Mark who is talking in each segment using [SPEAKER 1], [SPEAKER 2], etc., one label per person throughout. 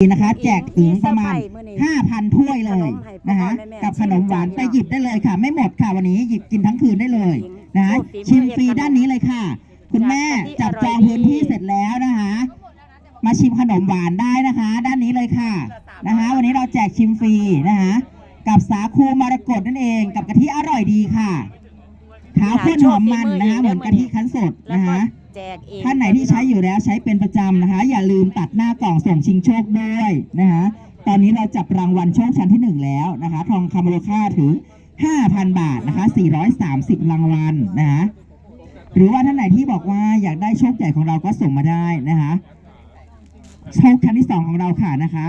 [SPEAKER 1] นะคะแจกถึงประมาณ
[SPEAKER 2] มีเซอร์ไพรส์มื้อนี้
[SPEAKER 1] 5,000 ถ้วยเลย
[SPEAKER 2] ขนมให้พ่อ
[SPEAKER 1] นะคะ
[SPEAKER 2] แม่
[SPEAKER 1] กับขนมหวาน
[SPEAKER 2] ชิม
[SPEAKER 1] ไป
[SPEAKER 2] จ้ะ
[SPEAKER 1] หยิบได้เลยค่ะ ไม่หมดค่ะวันนี้หยิบกินทั้งคืนได้เลยนะคะ
[SPEAKER 2] โอ้ฝีมือ
[SPEAKER 1] ชิมฟรี
[SPEAKER 2] เฮ็ดขนม
[SPEAKER 1] ด้านนี้เลยค่ะ คุณแม่
[SPEAKER 2] จาก
[SPEAKER 1] จับ
[SPEAKER 2] กะทิ
[SPEAKER 1] จอง
[SPEAKER 2] อร่อย
[SPEAKER 1] พื้นที่
[SPEAKER 2] ดี
[SPEAKER 1] เสร็จแล้วนะคะ มาชิมขนมหวานได้นะคะ ด้านนี้เลยค่ะนะคะ วันนี้เราแจกชิมฟรีนะคะกับสาคูมรกตนั่นเองกับกะทิอร่อยดีค่ะขาวข้นหอมมันนะคะเหมือนกะทิคั้นสด
[SPEAKER 2] แล้ว
[SPEAKER 1] นะ
[SPEAKER 2] ก็
[SPEAKER 1] คะ
[SPEAKER 2] แจกเอง
[SPEAKER 1] ท่านไหนที่ใช้อยู่แล้วใช้เป็นประจำนะคะ อย่าลืมตัดหน้ากล่องส่งชิงโชคด้วยนะคะตอนนี้เราจับรางวัลโชคชั้นที่หนึ่งแล้วนะคะ ทองคำมูลค่าถึง 5,000 บาทนะคะ 430 รางวัลนะคะหรือว่าท่านไหนที่บอกว่าอยากได้โชคใหญ่ของเราก็ส่งมาได้นะคะโชคชั้นที่สองของเราค่ะนะคะ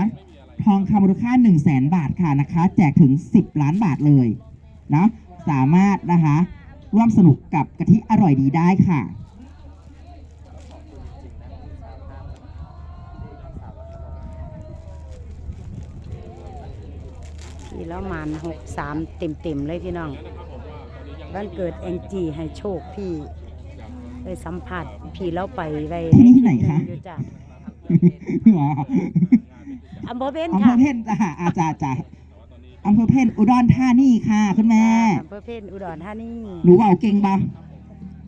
[SPEAKER 1] ทองคำมูลค่า 1 0 0 0 0แบาทค่ะนะคะ แจกถึง 10 ล้านบาทเลยนะสามารถนะคะ ร่วมสนุกกับกะทิอร่อยดีได้ค่ะ
[SPEAKER 2] พี่แล้วมันหกสามเต็มเต็มๆเลยพี่น้องวันเกิดแองจีให้โชคพี่ไปสัมผัสพี่แล้วไปไป
[SPEAKER 1] ที่นี่ที่ไหนคะ
[SPEAKER 2] อยู่จ้ะ
[SPEAKER 1] อ๋อ
[SPEAKER 2] อำเภอเบญ
[SPEAKER 1] อำเภ
[SPEAKER 2] ค่ะ
[SPEAKER 1] อเพ่นจ้ะอาจารย์จ้ะอำเภอเพ่นอุดรธานีค่ะคุณแม่
[SPEAKER 2] อำเภอเพนอุดรธานี
[SPEAKER 1] หนูเบาเก่งปะ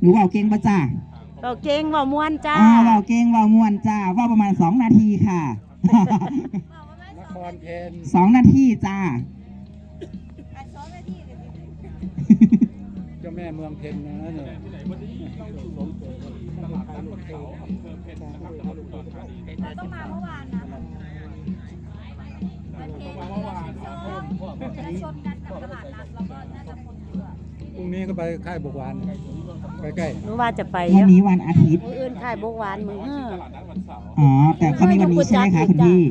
[SPEAKER 1] หนูเบาเก่งปะจ้ะ
[SPEAKER 2] เราเก่งเว่าม่วนจ้า
[SPEAKER 1] อ่าเบาเก่งเบามวนจ้าเว่าประมาณสองนาทีค่ะ
[SPEAKER 3] นครเพน
[SPEAKER 1] สองนาทีจ้า
[SPEAKER 3] เจ้าแม่เมืองเพนนะเนี่ย
[SPEAKER 4] ต้องมาเมื่อวานนะมันเทนจะชนกันกับตลาดนัดแล้วก็น่าจะคนเยอะ
[SPEAKER 3] พรุ่งนี้ก็ไปค่ายบกวานไปใกล้
[SPEAKER 2] หนูว่าจะไป
[SPEAKER 1] วันนี้วันอาทิตย์
[SPEAKER 2] ออื่นขายบกหวานมือเฮ้อ
[SPEAKER 1] อ๋อ แต่เขามีวันนี้ใช่ไหมคะคุณพี่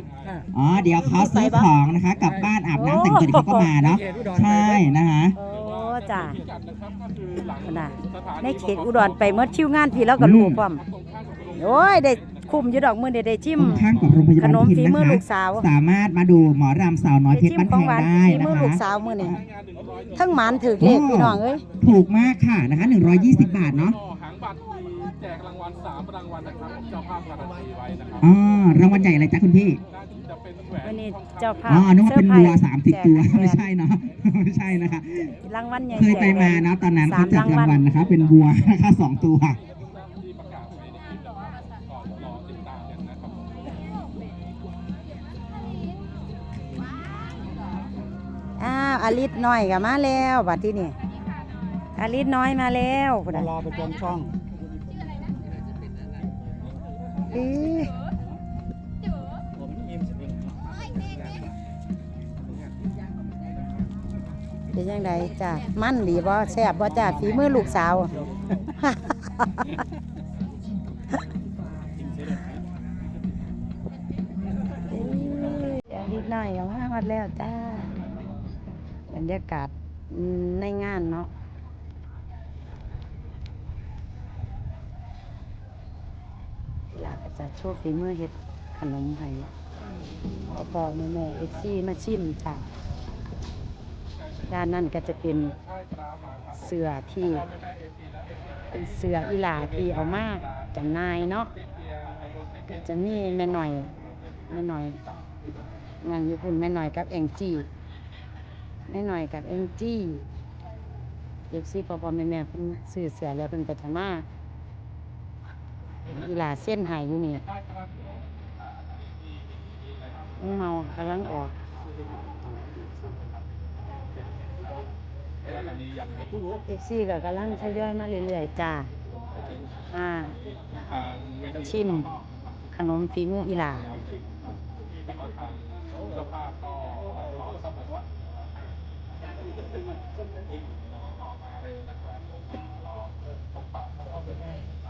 [SPEAKER 3] อ๋
[SPEAKER 1] อ เดี๋ยวเขาซื้อของนะคะ กลับบ้านอาบน้ำแต่งตัวเดี๋ยวเขาก็มาเนาะ ใช่นะคะ
[SPEAKER 2] จ้าน่ะในเขตอุดรไปเมื่อชิวงานพี่แล้วก็ลูกพร้อมโอ้ยได้คุ้มอยู่ดอกมือได้ได้จิ้ม
[SPEAKER 1] ตรงข้างกับโรงพยาบาล
[SPEAKER 2] ขนม
[SPEAKER 1] พิน
[SPEAKER 2] ฝี
[SPEAKER 1] นะ
[SPEAKER 2] มือ
[SPEAKER 1] คะ
[SPEAKER 2] ลูกสาว
[SPEAKER 1] สามารถมาดูหมอรำสาวน้อยเพชรบ้านแพงได้
[SPEAKER 2] ฝี
[SPEAKER 1] นะ
[SPEAKER 2] มือลูก
[SPEAKER 1] คะ
[SPEAKER 2] สาวมือนี่ทั้งหมานถือเลขพี่น้องเอ้ย
[SPEAKER 1] ถูกมากค่ะนะคะ 120 บาทเนาะ
[SPEAKER 5] หางบัตรมีแจกรางวัล3รางวัลนะครับเจ้าภาพการันตีไว้นะครับ
[SPEAKER 1] อ๋อ รางวัลใหญ่อะไรจ๊ะคุณพี่
[SPEAKER 5] น่าจะเป็นแห วน
[SPEAKER 2] วันนี้เจ้าภาพ
[SPEAKER 1] อ๋อนึกว่าเป็น
[SPEAKER 2] ซอร์ไพร
[SPEAKER 1] วัว
[SPEAKER 2] ส์
[SPEAKER 1] สามสิบ
[SPEAKER 2] แจก
[SPEAKER 1] ตัว
[SPEAKER 2] แหวน
[SPEAKER 1] ไม่ใช่เนาะไม่ใช่นะคะ
[SPEAKER 2] รางวัลใหญ่
[SPEAKER 1] เคยไปมาเนาะตอนนั้น
[SPEAKER 2] สา
[SPEAKER 1] เขา
[SPEAKER 2] ม
[SPEAKER 1] จัด
[SPEAKER 2] ราง
[SPEAKER 1] ราง
[SPEAKER 2] วั
[SPEAKER 1] วั
[SPEAKER 2] ล
[SPEAKER 1] ลนะคะเป็นวัวนะคะสองตัว
[SPEAKER 5] ที่ประกาศไว้ในคลิปนะครับก็เดี๋ยวรอติดตามกันนะครับผม
[SPEAKER 2] อ้าวอลิศน้อยก็มาแล้วบัดที่นี่อลิศน้อยมาแล้วพุ่น
[SPEAKER 3] มา
[SPEAKER 2] น่ะ
[SPEAKER 3] รอประจำช่อง
[SPEAKER 2] เอ๊ เป็นยังไงจ้ะมั่นดีบ่แซ่บบ่จ้ะฝีมือลูกสาวเอ้ยอาทิตย์หน่อยก็มาฮอดแล้วจ้าบรรยากาศในงานเนาะอยากจะโชว์ฝีมือเฮ็ดขนมให้พ่อพ่อแม่แม่เอซี่มาชิมจ้ะ ด้านนั้นก็จะเป็นเสื้อที่ เป็นเสื้ออีหลาที่เอามาจำหนายเนาะก็จะมีแม่หน่อยแม่หน่อยงานญี่ปุ่นแม่หน่อยกับแองจี้แม่หน่อยกับแองจี้เอฟซีพอพอแม่แม่เพิ่นซื้อเสือแล้วเพิ่นก็จะมาอีหลาเส้นหายอยู่นี่เมากำลังออก เอฟซีก็กำลังทยอยมาเรื่อยๆจ้าอ่า ชิม ขนมฝีมืออีหลา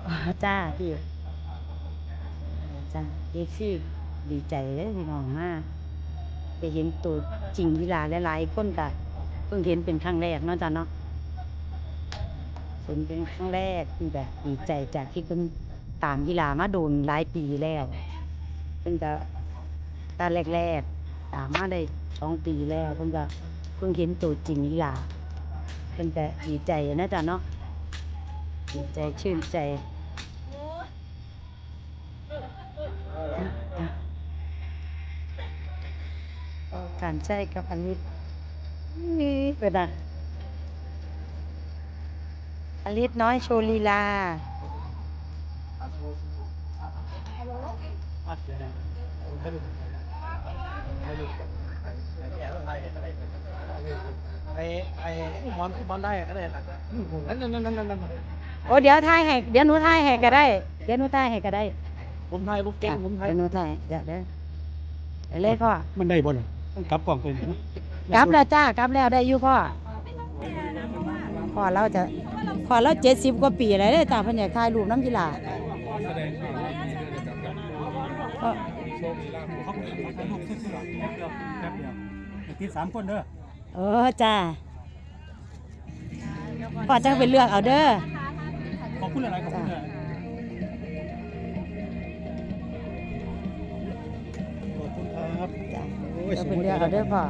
[SPEAKER 2] อ๋อจ้าพี่จ้าเอ็กซี่ดีใจเลยพี่น้องมากไปเห็นตัวจริงอีหลาหลายๆคนกะเพิ่งเห็นเป็นครั้งแรกเนาะจ้าเนาะเห็นเป็นครั้งแรกที่แบบดีใจจากที่เพิ่นตามกีฬามาโดนหลายปีแล้วเพิ่งจะตอนแรกๆตามมาได้สองปีแล้วเพิ่งจะเพิ่งเห็นตัวจริงกีฬาเพิ่งจะดีใจนะจ๊ะเนาะดีใจชื่นใจการใช้กับอลิศนี่ เป็นอะอลิศน้อยโชว์ลีลา
[SPEAKER 6] ไอ้ไอ้หมอนบอลได้ก็ได้นั่นนั่นนั่นนั่นนั่น
[SPEAKER 2] โอ้เดี๋ยวถ่ายให้เดี๋ยวหนูถ่ายให้ก็ได้ เดี๋ยวหนูถ่ายให้ก็ได้
[SPEAKER 6] ผมไทยผมเก่งผมไทย
[SPEAKER 2] เดี๋ยวหนูถ่ายเดี๋ยวเดี๋ยวเดี๋ยวเลยพ่อ
[SPEAKER 6] มันได้บ่ล่ะมันกลับกล่องเป็น
[SPEAKER 2] กลับแล้วจ้ากลับแล้วได้อยู่พ่อพ่อเราจะพ่อเราเจ็ดสิบกว่าปีแล้วเด้อจ้าเพิ่นอยากถ่ายรูปน้ำกีฬา
[SPEAKER 5] แสดงความยินดีด้วยนะครับกับ
[SPEAKER 2] พ่อ
[SPEAKER 5] โชคดีลาภ
[SPEAKER 6] เขาเขาลูกซื้อแป๊บเดียวติดสามคนเด้อ
[SPEAKER 2] เออจ้าพ่อจังไปเลือกเอาเด้อ
[SPEAKER 6] ขอบคุณอะไรขอบคุณอะไรขอบคุณครับ
[SPEAKER 2] จ้า
[SPEAKER 6] โอ้ย
[SPEAKER 2] จะไปเลือกเอาเด้อพ่อ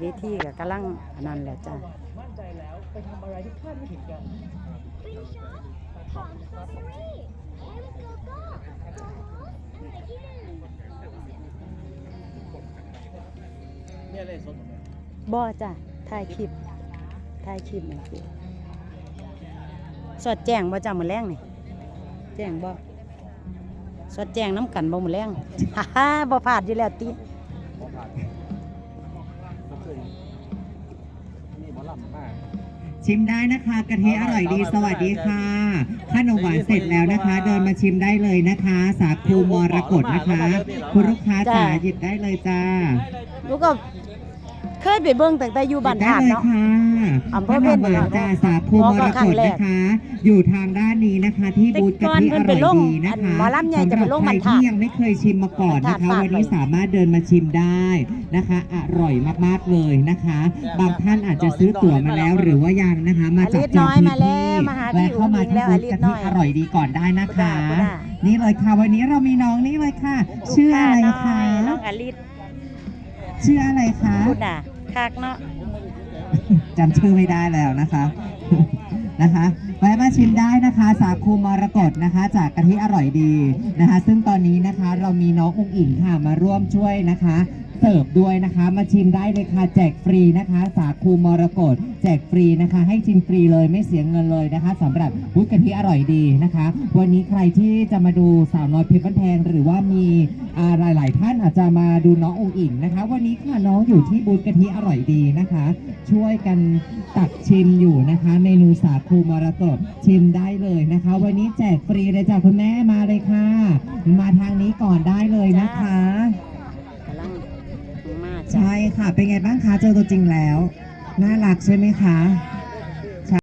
[SPEAKER 2] เวทีกะกำลังอันนั้นแหละจ้า
[SPEAKER 6] มั่นใจแล้วไปทำอะไรที่คาดไม่ถึงกันเนี่ยเลยสด
[SPEAKER 2] บ่จ้ะถ่ายคลิปถ่ายคลิปนี่คือสอดแจ้งบ่จ้ะมื้อแรงนี่แจ้งบ่สอดแจ้งน้ำกันบ่มื้อแรงฮ่าฮ่าบ่พลาดอยู่แล้วติ
[SPEAKER 6] ลำมาก
[SPEAKER 1] ชิมได้นะคะกะทิอร่อยดีสวัสดีค่ะขนมหวานเสร็จแล้วนะคะ เดินมาชิมได้เลยนะคะ สาคูมรกตนะคะ คุณลูกค้าจ๋าหยิบได้เลยจ้า
[SPEAKER 2] ลูกก็เคยไปเบิ่งตั้งแต่อยู่บ้าน
[SPEAKER 1] ได้
[SPEAKER 2] ธาตุ
[SPEAKER 1] เลย
[SPEAKER 2] เนาะ
[SPEAKER 1] ค่ะ
[SPEAKER 2] อำเภ
[SPEAKER 1] ข
[SPEAKER 2] อนเพ็ญ
[SPEAKER 1] มหวานจ้าสาคู
[SPEAKER 2] หมอ
[SPEAKER 1] ม
[SPEAKER 2] ก็
[SPEAKER 1] ร
[SPEAKER 2] ครั้
[SPEAKER 1] ก
[SPEAKER 2] ง
[SPEAKER 1] ต
[SPEAKER 2] แรก
[SPEAKER 1] นะคะ อยู่ทางด้านนี้นะคะ ที่บูธกะทิอร่อยดีนะคะ
[SPEAKER 2] หมอลำใหญ่จะไปลง
[SPEAKER 1] สำห
[SPEAKER 2] บร
[SPEAKER 1] รับ
[SPEAKER 2] ร
[SPEAKER 1] ใคร
[SPEAKER 2] ทัด
[SPEAKER 1] ที่ยังไม่เคยชิมมาก่อนนะคะ
[SPEAKER 2] บรรทัด
[SPEAKER 1] วันนี้สามารถเดินมาชิมได้นะคะ อร่อยมากๆเลยนะคะ บางท่านอาจจะซื้อตั๋วมาแล้วหรือว่ายังนะคะ มาจับจองพื้นที่แวะเข้ามาที่บูธกะทิอร่อยดีก่อนได้นะคะ นี่เลยค่ะวันนี้เรามีน้องนี่เลยค่ะ ชื่ออะไรคะ
[SPEAKER 2] น้องอลิศ
[SPEAKER 1] ชื่ออะไรคะ
[SPEAKER 2] พูดน่ะคักเนาะ
[SPEAKER 1] จำชื่อไม่ได้แล้วนะคะนะคะแวะมาชิมได้นะคะ สาคูมรกตนะคะ จากกะทิอร่อยดีนะคะ ซึ่งตอนนี้นะคะเรามีน้องอุ้งอิงค่ะมาร่วมช่วยนะคะ เสิร์ฟด้วยนะคะ มาชิมได้เลยค่ะแจกฟรีนะคะ สาคูมรกตแจกฟรีนะคะ ให้ชิมฟรีเลยไม่เสียเงินเลยนะคะสำหรับบูธกะทิอร่อยดีนะคะ วันนี้ใครที่จะมาดูสาวน้อยเพชรบ้านแพงหรือว่ามีอ่ายหลายท่านอาจจะมาดูน้ององอิงนะคะ วันนี้ค่ะน้องอยู่ที่บูธกะทิอร่อยดีนะคะ ช่วยกันตักชิมอยู่นะคะ เมนูสาคูมรกตชิมได้เลยนะคะ วันนี้แจกฟรีเลยจ้ะคุณแม่มาเลยค่ะ มาทางนี้ก่อนได้เลยนะคะ ใช่ค่ะ เป็นไงบ้างคะเจอตัวจริงแล้ว น่ารักใช่ไหมคะ